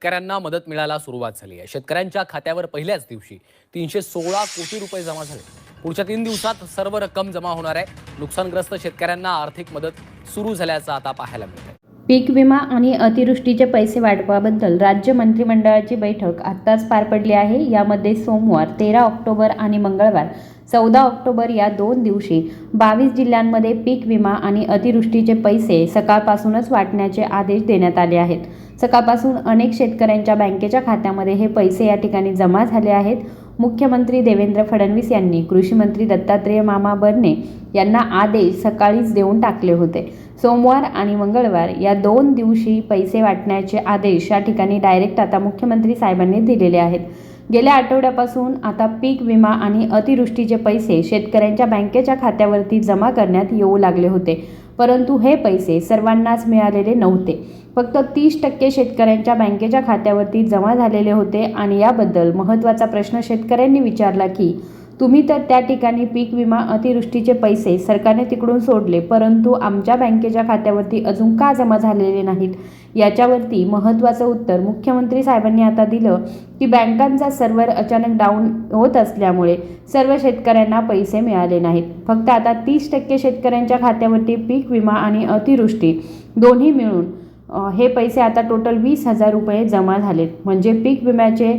शेतकऱ्यांना मदत मिळायला सुरुवात झाली आहे. शेतकऱ्यांच्या खात्यावर पहिल्याच दिवशी तीनशे सोळा कोटी रुपये जमा झाले. पुढच्या तीन दिवसात सर्व रक्कम जमा होणार आहे. नुकसानग्रस्त शेतकऱ्यांना आर्थिक मदत सुरू झाल्याचं आता पाहायला मिळत पीक विमा आणि अतिवृष्टीचे पैसे वाटपाबद्दल राज्य मंत्रिमंडळाची बैठक आत्ताच पार पडली आहे. यामध्ये सोमवार तेरा ऑक्टोबर आणि मंगळवार चौदा ऑक्टोबर या दोन दिवशी बावीस जिल्ह्यांमध्ये पीक विमा आणि अतिवृष्टीचे पैसे सकाळपासूनच वाटण्याचे आदेश देण्यात आले आहेत. सकाळपासून अनेक शेतकऱ्यांच्या बँकेच्या खात्यामध्ये हे पैसे या ठिकाणी जमा झाले आहेत. मुख्यमंत्री देवेंद्र फडणवीस यांनी कृषीमंत्री दत्तात्रेय मामा बर्ने यांना आदेश सकाळीच देऊन टाकले होते. सोमवार आणि मंगळवार या दोन दिवशी पैसे वाटण्याचे आदेश या ठिकाणी डायरेक्ट आता मुख्यमंत्री साहेबांनी दिलेले आहेत. गेल्या आठवड्यापासून आता पीक विमा आणि अतिवृष्टीचे पैसे शेतकऱ्यांच्या बँकेच्या खात्यावरती जमा करण्यात येऊ लागले होते. परंतु हे पैसे सर्वांनाच मिळालेले नव्हते. फक्त तीस टक्के शेतकऱ्यांच्या बँकेच्या खात्यावरती जमा झालेले होते आणि याबद्दल महत्त्वाचा प्रश्न शेतकऱ्यांनी विचारला की तुम्ही तर त्या ठिकाणी पीक विमा अतिवृष्टीचे पैसे सरकारने तिकडून सोडले परंतु आमच्या बँकेच्या खात्यावरती अजून का जमा झालेले नाहीत? याच्यावरती महत्त्वाचं उत्तर मुख्यमंत्री साहेबांनी आता दिलं की बँकांचा सर्व्हर अचानक डाऊन होत असल्यामुळे सर्व शेतकऱ्यांना पैसे मिळाले नाहीत. फक्त आता तीस टक्के शेतकऱ्यांच्या खात्यावरती पीक विमा आणि अतिवृष्टी दोन्ही मिळून हे पैसे आता टोटल वीस हजार रुपये जमा झालेत. म्हणजे पीक विम्याचे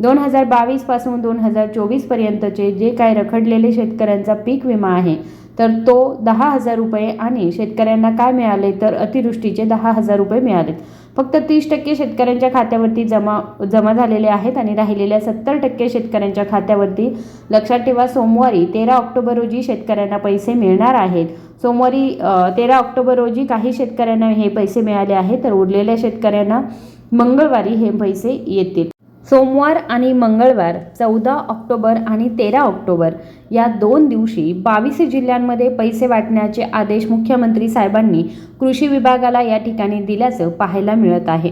दोन हजार बावीसपासून दोन हजार चोवीसपर्यंतचे जे काय रखडलेले शेतकऱ्यांचा पीक विमा आहे तर तो दहा हजार रुपये आणि शेतकऱ्यांना काय मिळाले तर अतिवृष्टीचे दहा हजार रुपये मिळालेत. फक्त तीस टक्के शेतकऱ्यांच्या खात्यावरती जमा जमा झालेले आहेत आणि राहिलेल्या सत्तर टक्के शेतकऱ्यांच्या खात्यावरती लक्षात ठेवा सोमवारी तेरा ऑक्टोबर रोजी शेतकऱ्यांना पैसे मिळणार आहेत. सोमवारी तेरा ऑक्टोबर रोजी काही शेतकऱ्यांना हे पैसे मिळाले आहेत तर उरलेल्या शेतकऱ्यांना मंगळवारी हे पैसे येतील. सोमवार आणि मंगळवार चौदा ऑक्टोबर आणि तेरा ऑक्टोबर या दोन दिवशी बावीस जिल्ह्यांमध्ये पैसे वाटण्याचे आदेश मुख्यमंत्री साहेबांनी कृषी विभागाला या ठिकाणी दिल्याचं पाहायला मिळत आहे.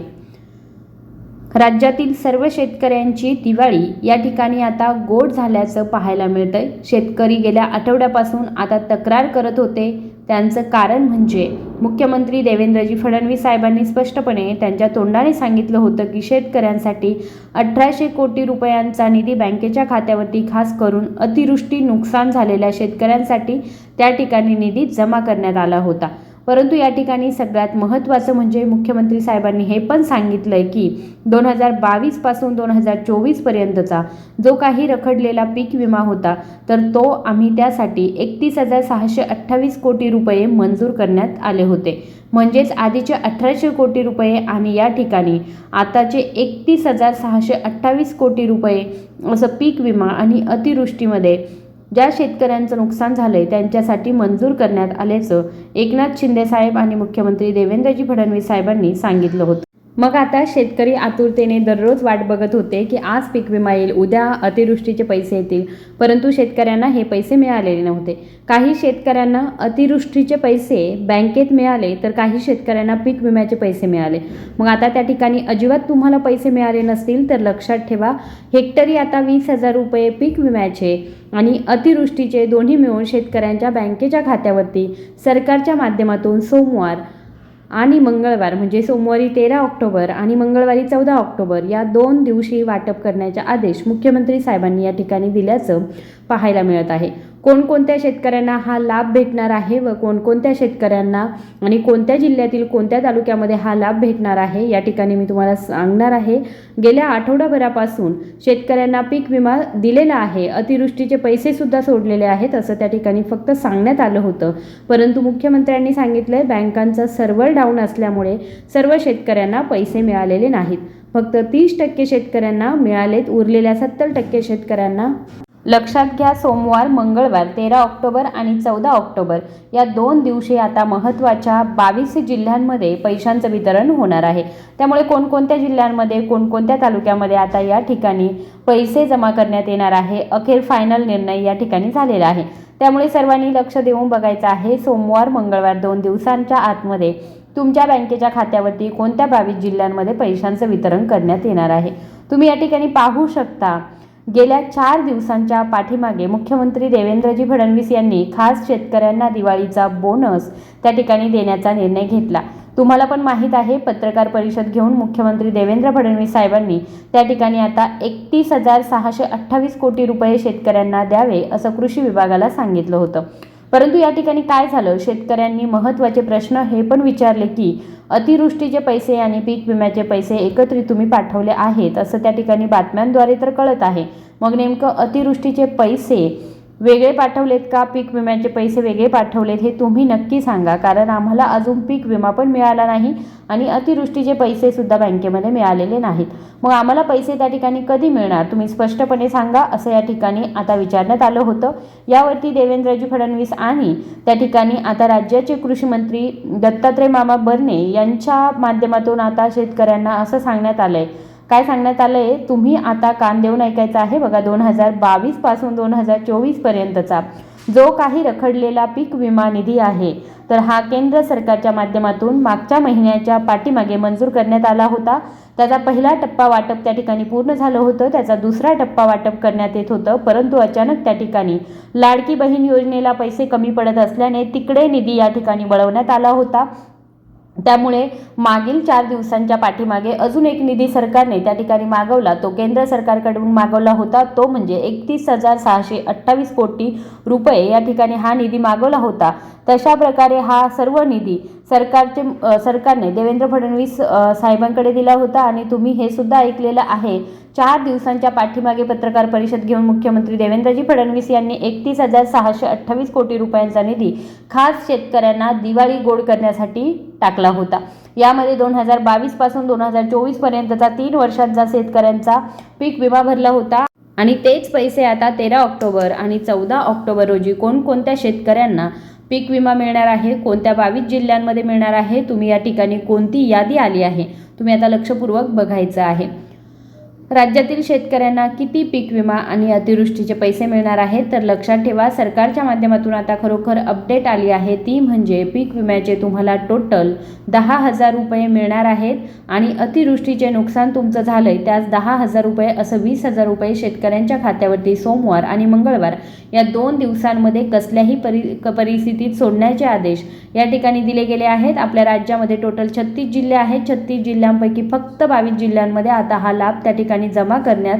राज्यातील सर्व शेतकऱ्यांची दिवाळी या ठिकाणी आता गोड झाल्याचं पाहायला मिळतंय. शेतकरी गेल्या आठवड्यापासून आता तक्रार करत होते. त्यांचं कारण म्हणजे मुख्यमंत्री देवेंद्रजी फडणवीस साहेबांनी स्पष्टपणे त्यांच्या तोंडाने सांगितलं होतं की शेतकऱ्यांसाठी अठराशे कोटी रुपयांचा निधी बँकेच्या खात्यावरती खास करून अतिवृष्टी नुकसान झालेल्या शेतकऱ्यांसाठी त्या ठिकाणी निधी जमा करण्यात आला होता. परंतु या ठिकाणी सगळ्यात महत्त्वाचं म्हणजे मुख्यमंत्री साहेबांनी हे पण सांगितलं आहे की दोन हजार बावीसपासून दोन हजार चोवीसपर्यंतचा जो काही रखडलेला पीक विमा होता तर तो आम्ही त्यासाठी एकतीस हजार सहाशे अठ्ठावीस कोटी रुपये मंजूर करण्यात आले होते. म्हणजेच आधीचे अठराशे कोटी रुपये आणि या ठिकाणी आताचे एकतीस हजार सहाशे अठ्ठावीस कोटी रुपये असं पीक विमा आणि अतिवृष्टीमध्ये ज्या शेतकऱ्यांचं नुकसान झालंय त्यांच्यासाठी मंजूर करण्यात आल्याचं एकनाथ शिंदे साहेब आणि मुख्यमंत्री देवेंद्रजी फडणवीस साहेबांनी सांगितलं होतं. मग आता शेतकरी आतुरतेने दररोज वाट बघत होते की आज पीक विमा येईल उद्या अतिवृष्टीचे पैसे येतील. परंतु शेतकऱ्यांना हे पैसे मिळालेले नव्हते. काही शेतकऱ्यांना अतिवृष्टीचे पैसे बँकेत मिळाले तर काही शेतकऱ्यांना पीक विम्याचे पैसे मिळाले. मग आता त्या ठिकाणी अजिबात तुम्हाला पैसे मिळाले नसतील तर लक्षात ठेवा हेक्टरी आता वीस हजार रुपये पीक विम्याचे आणि अतिवृष्टीचे दोन्ही मिळून शेतकऱ्यांच्या बँकेच्या खात्यावरती सरकारच्या माध्यमातून सोमवार आणि मंगळवार म्हणजे सोमवारी तेरा ऑक्टोबर आणि मंगळवारी चौदा ऑक्टोबर या दोन दिवशी वाटप करण्याचे आदेश मुख्यमंत्री साहेबांनी या ठिकाणी दिल्याचं पाहायला मिळत आहे. कोणकोणत्या शेतकऱ्यांना हा लाभ भेटणार आहे व कोणकोणत्या शेतकऱ्यांना आणि कोणत्या जिल्ह्यातील कोणत्या तालुक्यामध्ये हा लाभ भेटणार आहे या ठिकाणी मी तुम्हाला सांगणार आहे. गेल्या आठवडाभरापासून शेतकऱ्यांना पीक विमा दिलेला आहे. अतिवृष्टीचे पैसेसुद्धा सोडलेले आहेत असं त्या ठिकाणी फक्त सांगण्यात आलं होतं. परंतु मुख्यमंत्र्यांनी सांगितलं बँकांचं सर्व्हर डाऊन असल्यामुळे सर्व शेतकऱ्यांना पैसे मिळालेले नाहीत. फक्त तीस टक्के शेतकऱ्यांना मिळालेत उरलेल्या सत्तर टक्के शेतकऱ्यांना लक्षात घ्या सोमवार मंगळवार तेरा ऑक्टोबर आणि चौदा ऑक्टोबर. या दोन दिवशी आता महत्त्वाच्या बावीस जिल्ह्यांमध्ये पैशांचं वितरण होणार आहे. त्यामुळे कोणकोणत्या जिल्ह्यांमध्ये कोणकोणत्या तालुक्यामध्ये आता या ठिकाणी पैसे जमा करण्यात येणार आहे? अखेर फायनल निर्णय या ठिकाणी झालेला आहे. त्यामुळे सर्वांनी लक्ष देऊन बघायचं आहे सोमवार मंगळवार दोन दिवसांच्या आतमध्ये तुमच्या बँकेच्या खात्यावरती कोणत्या बावीस जिल्ह्यांमध्ये पैशांचं वितरण करण्यात येणार आहे? तुम्ही या ठिकाणी पाहू शकता गेल्या चार दिवसांच्या पाठीमागे मुख्यमंत्री देवेंद्रजी फडणवीस यांनी खास शेतकऱ्यांना दिवाळीचा बोनस त्या ठिकाणी देण्याचा निर्णय घेतला. तुम्हाला पण माहीत आहे पत्रकार परिषद घेऊन मुख्यमंत्री देवेंद्र फडणवीस साहेबांनी त्या ठिकाणी आता एकतीस हजार सहाशे अठ्ठावीस कोटी रुपये शेतकऱ्यांना द्यावे असं कृषी विभागाला सांगितलं होतं. परंतु या ठिकाणी काय झालं? शेतकऱ्यांनी महत्त्वाचे प्रश्न हे पण विचारले की अतिवृष्टीचे पैसे आणि पीक विम्याचे पैसे एकत्रित तुम्ही पाठवले आहेत असं त्या ठिकाणी बातम्यांद्वारे तर कळत आहे. मग नेमकं अतिवृष्टीचे पैसे वेगळे पाठवलेत का? पीक विम्याचे पैसे वेगळे पाठवलेत हे तुम्ही नक्की सांगा. कारण आम्हाला अजून पीक विमा पण मिळाला नाही आणि अतिवृष्टीचे पैसेसुद्धा बँकेमध्ये मिळालेले नाहीत. मग आम्हाला पैसे त्या ठिकाणी कधी मिळणार? तुम्ही स्पष्टपणे सांगा असं या ठिकाणी आता विचारण्यात आलं होतं. यावरती देवेंद्रजी फडणवीस आणि त्या ठिकाणी आता राज्याचे कृषीमंत्री दत्तात्रय मामा बर्ने यांच्या माध्यमातून आता शेतकऱ्यांना असं सांगण्यात आलं आहे काय सांगण्यात आलं आहे तुम्ही आता कान देऊन ऐकायचं आहे बघा दोन हजार बावीसपासून दोन हजार चोवीस पर्यंतचा. जो काही रखडलेला पीक विमा निधी आहे तर हा केंद्र सरकारच्या माध्यमातून मागच्या महिन्याच्या पाठीमागे मंजूर करण्यात आला होता. त्याचा पहिला टप्पा वाटप त्या ठिकाणी पूर्ण झालं होतं त्याचा दुसरा टप्पा वाटप करण्यात येत होतं परंतु अचानक त्या ठिकाणी लाडकी बहीण योजनेला पैसे कमी पडत असल्याने तिकडे निधी या ठिकाणी वळवण्यात आला होता. त्यामुळे मागील चार दिवसांच्या पाठीमागे अजून एक निधी सरकारने त्या ठिकाणी मागवला. तो केंद्र सरकारकडून मागवला होता. तो म्हणजे एकतीस हजार सहाशे अठ्ठावीस कोटी रुपये या ठिकाणी हा निधी मागवला होता. तशा प्रकारे हा सर्व निधी सरकारचे सरकारने देवेंद्र फडणवीस साहेबांकडे दिला होता आणि तुम्ही हे सुद्धा ऐकलेलं आहे. चार दिवसांच्या पाठीमागे पत्रकार परिषद घेऊन मुख्यमंत्री देवेंद्रजी फडणवीस यांनी एकतीस हजार सहाशे अठ्ठावीस कोटी रुपयांचा निधी खास शेतकऱ्यांना दिवाळी गोड करण्यासाठी टाकला होता. यामध्ये दोन हजार बावीसपासून दोन हजार चोवीसपर्यंतचा तीन वर्षांचा शेतकऱ्यांचा पीक विमा भरला होता. आणि तेच पैसे आता तेरा ऑक्टोबर आणि चौदा ऑक्टोबर रोजी कोणकोणत्या शेतकऱ्यांना पीक विमा मिळणार आहे कोणत्या बावीस जिल्ह्यांमध्ये मिळणार आहे तुम्ही या ठिकाणी कोणती यादी आली आहे? तुम्ही आता लक्षपूर्वक बघायचं आहे. राज्यातील शेतकऱ्यांना किती पीक विमा आणि अतिवृष्टीचे पैसे मिळणार आहेत तर लक्षात ठेवा सरकारच्या माध्यमातून आता खरोखर अपडेट आली आहे. ती म्हणजे पीक विम्याचे तुम्हाला टोटल दहा हजार रुपये मिळणार आहेत आणि अतिवृष्टीचे नुकसान तुमचं झालंय त्यास दहा हजार रुपये असं वीस हजार रुपये शेतकऱ्यांच्या खात्यावरती सोमवार आणि मंगळवार या दोन दिवसांमध्ये कसल्याही परि क- परिस्थितीत सोडण्याचे आदेश या ठिकाणी दिले गेले आहेत. आपल्या राज्यामध्ये टोटल छत्तीस जिल्हे आहेत. छत्तीस जिल्ह्यांपैकी फक्त बावीस जिल्ह्यांमध्ये आता हा लाभ त्या ठिकाणी जमा करण्यात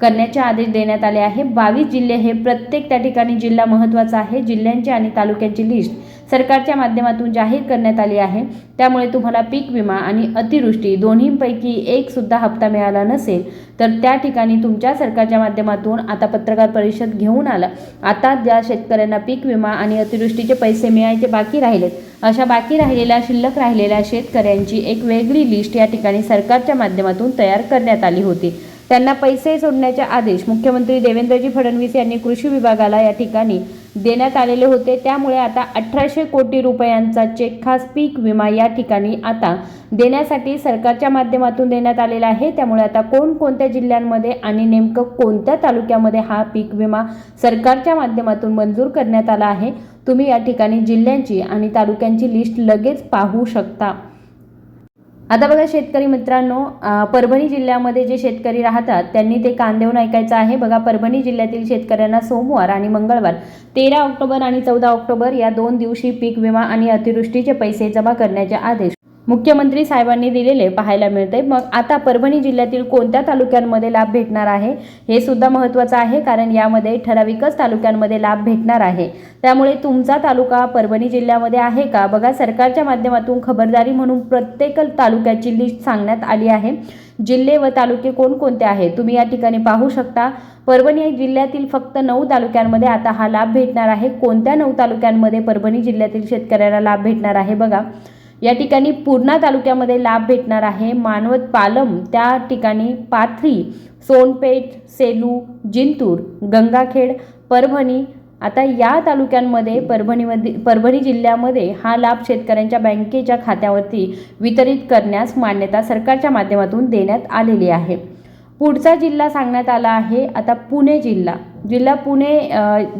करण्याचे आदेश देण्यात आले आहे. बावीस जिल्हे हे प्रत्येक त्या ठिकाणी जिल्हा महत्त्वाचा आहे. जिल्ह्यांची आणि तालुक्यांची लिस्ट सरकारच्या माध्यमातून जाहीर करण्यात आली आहे. त्यामुळे तुम्हाला पीक विमा आणि अतिवृष्टी दोन्हींपैकी एकसुद्धा हप्ता मिळाला नसेल तर त्या ठिकाणी तुमच्या सरकारच्या माध्यमातून आता पत्रकार परिषद घेऊन आला. आता ज्या शेतकऱ्यांना पीक विमा आणि अतिवृष्टीचे पैसे मिळायचे बाकी राहिलेत अशा बाकी राहिलेल्या शिल्लक राहिलेल्या शेतकऱ्यांची एक वेगळी लिस्ट या ठिकाणी सरकारच्या माध्यमातून तयार करण्यात आली होती. त्यांना पैसे सोडण्याचे आदेश मुख्यमंत्री देवेंद्रजी फडणवीस यांनी कृषी विभागाला या ठिकाणी देण्यात आलेले होते. त्यामुळे आता अठराशे कोटी रुपयांचा चेक खास पीक विमा या ठिकाणी आता देण्यासाठी सरकारच्या माध्यमातून देण्यात आलेला आहे. त्यामुळे आता कोणकोणत्या जिल्ह्यांमध्ये आणि नेमकं कोणत्या तालुक्यामध्ये हा पीक विमा सरकारच्या माध्यमातून मंजूर करण्यात आला आहे तुम्ही या ठिकाणी जिल्ह्यांची आणि तालुक्यांची लिस्ट लगेच पाहू शकता. आता बघा शेतकरी मित्रांनो परभणी जिल्ह्यामध्ये जे शेतकरी राहतात त्यांनी ते कान देऊन ऐकायचं आहे. बघा परभणी जिल्ह्यातील शेतकऱ्यांना सोमवार आणि मंगळवार तेरा ऑक्टोबर आणि चौदा ऑक्टोबर या दोन दिवशी पीक विमा आणि अतिवृष्टीचे पैसे जमा करण्याचे आदेश मुख्यमंत्री साहेबांनी दिलेले पाहायला मिळते. मग आता परभणी जिल्ह्यातील कोणत्या तालुक्यांमध्ये लाभ भेटणार आहे? हे सुद्धा महत्त्वाचं आहे कारण यामध्ये ठराविकच तालुक्यांमध्ये लाभ भेटणार आहे. त्यामुळे तुमचा तालुका परभणी जिल्ह्यामध्ये आहे का? बघा सरकारच्या माध्यमातून खबरदारी म्हणून प्रत्येक तालुक्याची लिस्ट सांगण्यात आली आहे. जिल्हे व तालुके कोणकोणते आहेत? तुम्ही या ठिकाणी पाहू शकता. परभणी जिल्ह्यातील फक्त नऊ तालुक्यांमध्ये आता हा लाभ भेटणार आहे. कोणत्या नऊ तालुक्यांमध्ये परभणी जिल्ह्यातील शेतकऱ्यांना लाभ भेटणार आहे? बघा या ठिकाणी पूर्णा तालुक्यामध्ये लाभ भेटणार आहे. मानवत पालम त्या ठिकाणी पाथरी सोनपेठ सेलू जिंतूर गंगाखेड परभणी आता या तालुक्यांमध्ये परभणीमध्ये परभणी जिल्ह्यामध्ये हा लाभ शेतकऱ्यांच्या बँकेच्या खात्यावरती वितरित करण्यास मान्यता सरकारच्या माध्यमातून देण्यात आलेली आहे. पुढचा जिल्हा सांगण्यात आला आहे. आता पुणे जिल्हा. जिल्हा पुणे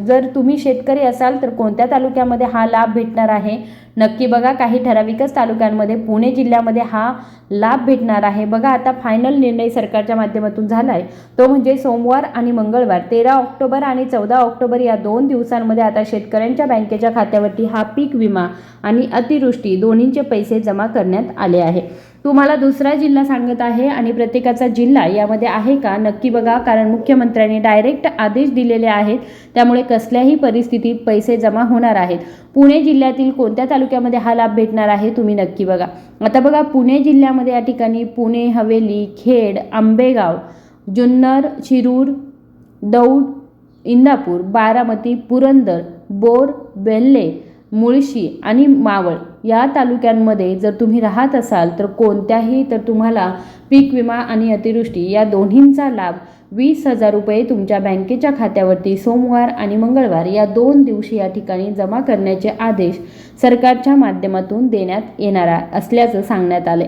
जर तुम्ही शेतकरी असाल तर कोणत्या तालुक्यामध्ये हा लाभ भेटणार आहे? नक्की बघा काही ठराविकच तालुक्यांमध्ये पुणे जिल्ह्यामध्ये हा लाभ भेटणार आहे. बघा आता फायनल निर्णय सरकारच्या माध्यमातून झाला आहे तो म्हणजे सोमवार आणि मंगळवार तेरा ऑक्टोबर आणि चौदा ऑक्टोबर या दोन दिवसांमध्ये आता शेतकऱ्यांच्या बँकेच्या खात्यावरती हा पीक विमा आणि अतिवृष्टी दोन्हींचे पैसे जमा करण्यात आले आहे. तुम्हाला दुसरा जिल्हा सांगत आहे आणि प्रत्येकाचा जिल्हा यामध्ये आहे का? नक्की बघा कारण मुख्यमंत्र्यांनी डायरेक्ट आदेश दिलेले आहेत. त्यामुळे कसल्याही परिस्थितीत पैसे जमा होणार आहेत. पुणे जिल्ह्यातील कोणत्या तालुक्यामध्ये हा लाभ भेटणार आहे तुम्ही नक्की बघा. आता बघा पुणे जिल्ह्यामध्ये या ठिकाणी पुणे हवेली खेड आंबेगाव जुन्नर शिरूर दौड इंदापूर बारामती पुरंदर बोर बेल्ले मुळशी आणि मावळ या तालुक्यांमध्ये जर तुम्ही राहत असाल तर कोणत्याही तर तुम्हाला पीक विमा आणि अतिवृष्टी या दोन्हींचा लाभ वीस हजार रुपये तुमच्या बँकेच्या खात्यावरती सोमवार आणि मंगळवार या दोन दिवशी या ठिकाणी जमा करण्याचे आदेश सरकारच्या माध्यमातून देण्यात येणार असल्याचं सांगण्यात आले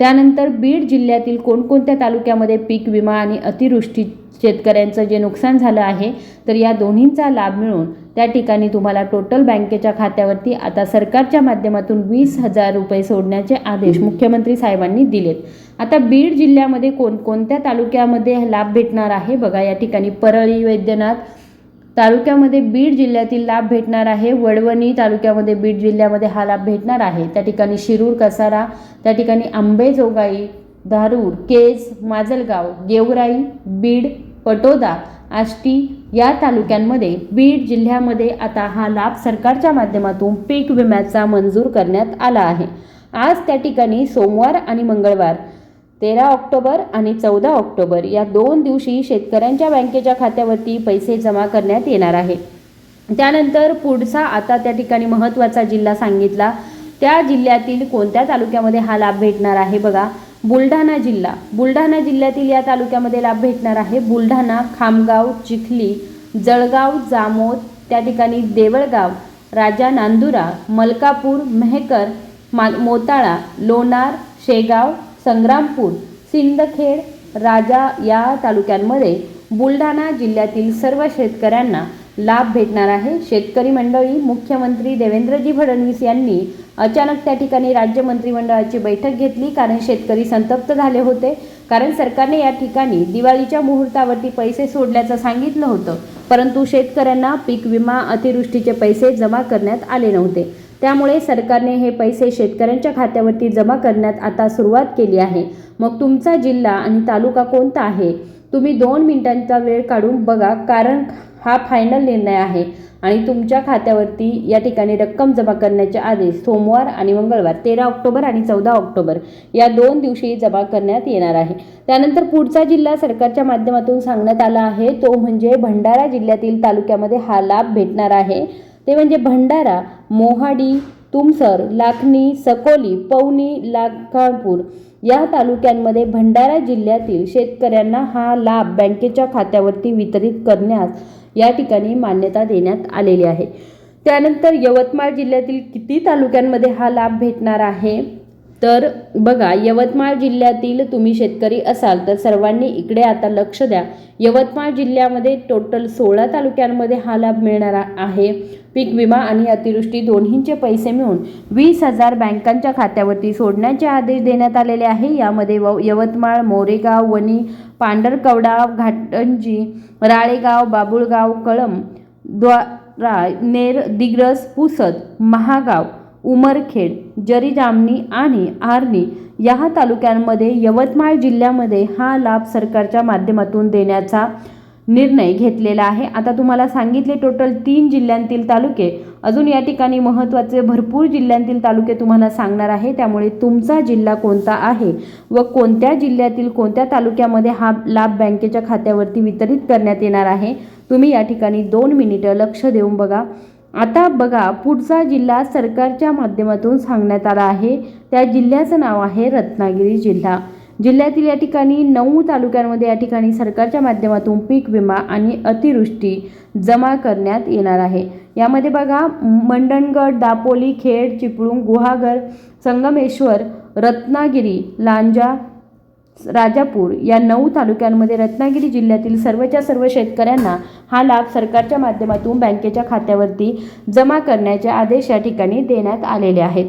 त्यानंतर बीड जिल्ह्यातील कोणकोणत्या तालुक्यामध्ये पीक विमा आणि अतिवृष्टी शेतकऱ्यांचं जे नुकसान झालं आहे तर या दोन्हींचा लाभ मिळून त्या ठिकाणी तुम्हाला टोटल बँकेच्या खात्यावरती आता सरकारच्या माध्यमातून वीस हजार रुपये सोडण्याचे आदेश मुख्यमंत्री साहेबांनी दिलेत. आता बीड जिल्ह्यामध्ये कोणकोणत्या तालुक्यामध्ये लाभ भेटणार आहे? बघा या ठिकाणी परळी वैद्यनाथ तालुक्यामध्ये बीड जिल्ह्यातील लाभ भेटणार आहे. वडवणी तालुक्यामध्ये बीड जिल्ह्यामध्ये हा लाभ भेटणार आहे. त्या ठिकाणी शिरूर कसारा त्या ठिकाणी आंबेजोगाई धारूर केज माजलगाव गेवराई बीड पटोदा आष्टी या तालुक्यांमध्ये बीड जिल्ह्यामध्ये आता हा लाभ सरकारच्या माध्यमातून पीक विम्याचा मंजूर करण्यात आला आहे. आज त्या ठिकाणी सोमवार आणि मंगळवार तेरा ऑक्टोबर आणि चौदा ऑक्टोबर या दोन दिवशी शेतकऱ्यांच्या बँकेच्या खात्यावरती पैसे जमा करण्यात येणार आहे. त्यानंतर पुढचा आता त्या ठिकाणी महत्त्वाचा जिल्हा सांगितला त्या जिल्ह्यातील कोणत्या तालुक्यामध्ये हा लाभ भेटणार आहे बघा. बुलढाणा जिल्हा. बुलढाणा जिल्ह्यातील या तालुक्यामध्ये लाभ भेटणार आहे. बुलढाणा खामगाव चिखली जळगाव जामोद त्या ठिकाणी देवळगाव राजा नांदुरा मलकापूर मेहकर मा मोताळा लोणार शेगाव संग्रामपूर सिंदखेड राजा या तालुक्यांमध्ये बुलढाणा जिल्ह्यातील सर्व शेतकऱ्यांना लाभ भेटणार आहे. शेतकरी मंडळी मुख्यमंत्री देवेंद्रजी फडणवीस यांनी अचानक त्या ठिकाणी राज्य मंत्रिमंडळाची बैठक घेतली कारण शेतकरी संतप्त झाले होते. कारण सरकारने या ठिकाणी दिवाळीच्या मुहूर्तावरती पैसे सोडल्याचं सांगितलं होतं. परंतु शेतकऱ्यांना पीक विमा अतिवृष्टीचे पैसे जमा करण्यात आले नव्हते. त्यामुळे सरकारने हे पैसे शेतकऱ्यांच्या खात्यावरती जमा करण्यात आता सुरुवात केली आहे. मग तुमचा जिल्हा आणि तालुका कोणता आहे? तुम्ही दोन मिनिटांचा वेळ काढून बघा कारण हा फायनल निर्णय आहे. आणि तुमच्या खात्यावरती या ठिकाणी रक्कम जमा करण्याचे आदेश सोमवार आणि मंगळवार तेरा ऑक्टोबर आणि चौदा ऑक्टोबर या दोन दिवशी जमा करण्यात येणार आहे. त्यानंतर पुढचा जिल्हा सरकारच्या माध्यमातून सांगण्यात आला आहे तो म्हणजे भंडारा जिल्ह्यातील तालुक्यामध्ये हा लाभ भेटणार आहे. ते म्हणजे भंडारा मोहाडी तुमसर लाखणी सकोली पवनी लाखापूर या तालुक्यांमध्ये भंडारा जिल्ह्यातील शेतकऱ्यांना हा लाभ बँकेच्या खात्यावरती वितरित करण्यास या ठिकाणी मान्यता देण्यात आलेली आहे. त्यानंतर यवतमाळ जिल्ह्यातील किती तालुक्यांमध्ये हा लाभ भेटणार आहे? तर बघा यवतमाळ जिल्ह्यातील तुम्ही शेतकरी असाल तर सर्वांनी इकडे आता लक्ष द्या. यवतमाळ जिल्ह्यामध्ये टोटल सोळा तालुक्यांमध्ये हा लाभ मिळणार आहे. पीक विमा आणि अतिवृष्टी दोन्हींचे पैसे मिळून वीस हजार बँकांच्या खात्यावरती सोडण्याचे आदेश देण्यात आलेले आहे. यामध्ये व यवतमाळ मोरेगाव वणी पांढरकवडा घाटंजी राळेगाव बाबुळगाव कळम द्वारा नेर दिग्रस पुसद महागाव उमरखेड जरी जामणी आणि आर्णी या तालुक्यांमध्ये यवतमाळ जिल्ह्यामध्ये हा लाभ सरकारच्या माध्यमातून देण्याचा निर्णय घेतलेला आहे. आता तुम्हाला सांगितले टोटल तीन जिल्ह्यांतील तालुके. अजून या ठिकाणी महत्त्वाचे भरपूर जिल्ह्यांतील तालुके तुम्हाला सांगणार आहे. त्यामुळे तुमचा जिल्हा कोणता आहे व कोणत्या जिल्ह्यातील कोणत्या तालुक्यामध्ये हा लाभ बँकेच्या खात्यावरती वितरित करण्यात येणार आहे? तुम्ही या ठिकाणी दोन मिनिटं लक्ष देऊन बघा. आता बघा पुढचा जिल्हा सरकारच्या माध्यमातून सांगण्यात आला आहे. त्या जिल्ह्याचं नाव आहे रत्नागिरी जिल्हा. जिल्ह्यातील या ठिकाणी नऊ तालुक्यांमध्ये या ठिकाणी सरकारच्या माध्यमातून पीक विमा आणि अतिवृष्टी जमा करण्यात येणार आहे. यामध्ये बघा मंडणगड दापोली खेड चिपळूण गुहागर संगमेश्वर रत्नागिरी लांजा राजापूर या नऊ तालुक्यांमध्ये रत्नागिरी जिल्ह्यातील सर्वच्या सर्व शेतकऱ्यांना हा लाभ सरकारच्या माध्यमातून बँकेच्या खात्यावरती जमा करण्याचे आदेश या ठिकाणी देण्यात आलेले आहेत.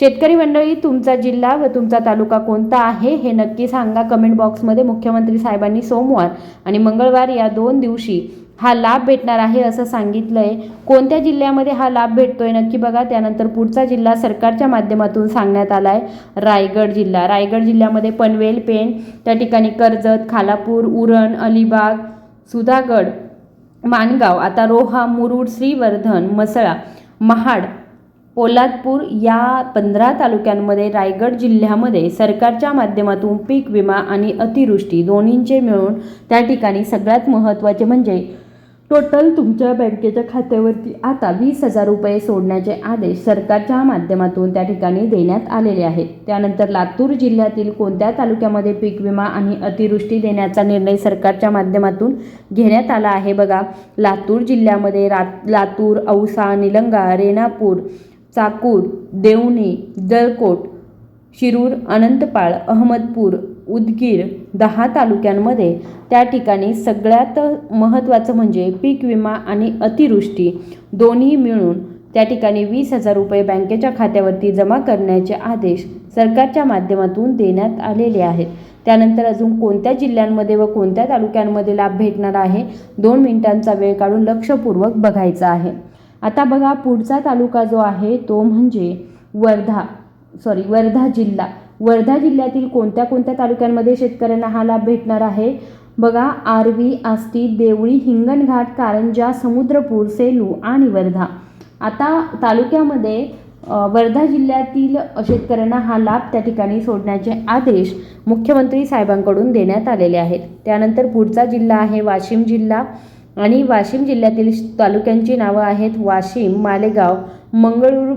शेतकरी मंडळी तुमचा जिल्हा व तुमचा तालुका कोणता आहे हे नक्की सांगा. कमेंट बॉक्समध्ये मुख्यमंत्री साहेबांनी सोमवार आणि मंगळवार या दोन दिवशी हा लाभ भेटणार आहे असं सांगितलं आहे कोणत्या जिल्ह्यामध्ये हा लाभ भेटतो आहे नक्की बघा. त्यानंतर पुढचा जिल्हा सरकारच्या माध्यमातून सांगण्यात आला आहे रायगड जिल्हा. रायगड जिल्ह्यामध्ये पनवेल पेण त्या ठिकाणी कर्जत खालापूर उरण अलिबाग सुधागड माणगाव आता रोहा मुरुड श्रीवर्धन मसळा महाड पोलादपूर या पंधरा तालुक्यांमध्ये रायगड जिल्ह्यामध्ये सरकारच्या माध्यमातून पीक विमा आणि अतिवृष्टी दोन्हींचे मिळून त्या ठिकाणी सगळ्यात महत्त्वाचे म्हणजे टोटल तुमच्या बँकेच्या खात्यावरती आता वीस हजार रुपये सोडण्याचे आदेश सरकारच्या माध्यमातून त्या ठिकाणी देण्यात आलेले आहेत. त्यानंतर लातूर जिल्ह्यातील कोणत्या तालुक्यामध्ये पीक विमा आणि अतिवृष्टी देण्याचा निर्णय सरकारच्या माध्यमातून घेण्यात आला आहे बघा. लातूर जिल्ह्यामध्ये रा लातूर औसा निलंगा रेणापूर चाकूर देवणी जळकोट शिरूर अनंतपाळ अहमदपूर उदगीर दहा तालुक्यांमध्ये. त्या ठिकाणी सगळ्यात महत्त्वाचं म्हणजे पीक विमा आणि अतिवृष्टी. दोन्ही मिळून त्या ठिकाणी वीस हजार रुपये बँकेच्या खात्यावरती जमा करण्याचे आदेश सरकारच्या माध्यमातून देण्यात आलेले आहेत. त्यानंतर अजून कोणत्या जिल्ह्यांमध्ये व कोणत्या तालुक्यांमध्ये लाभ भेटणार आहे दोन मिनिटांचा वेळ काढून लक्षपूर्वक बघायचा आहे. आता बघा पुढचा तालुका जो आहे तो म्हणजे वर्धा सॉरी वर्धा जिल्हा. वर्धा जिल्ह्यातील कोणत्या कोणत्या तालुक्यांमध्ये शेतकऱ्यांना हा लाभ भेटणार आहे? बघा आरवी आष्टी देवळी हिंगणघाट कारंजा समुद्रपूर सेलू आणि वर्धा. आता तालुक्यामध्ये वर्धा जिल्ह्यातील शेतकऱ्यांना हा लाभ त्या ठिकाणी सोडण्याचे आदेश मुख्यमंत्री साहेबांकडून देण्यात आलेले आहेत. त्यानंतर पुढचा जिल्हा आहे वाशिम जिल्हा आणि वाशिम जिल्ह्यातील तालुक्यांची नावं आहेत वाशिम मालेगाव मंगळूर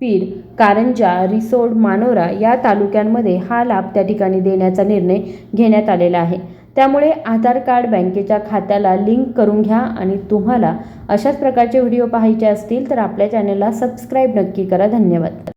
पीर कारंजा रिसोड मानोरा या तालुक्यांमध्ये हा लाभ त्या ठिकाणी देण्याचा निर्णय घेण्यात आलेला आहे. त्यामुळे आधार कार्ड बँकेच्या खात्याला लिंक करून घ्या आणि तुम्हाला अशाच प्रकारचे व्हिडिओ पाहायचे असतील तर आपल्या चॅनलला सबस्क्राईब नक्की करा. धन्यवाद.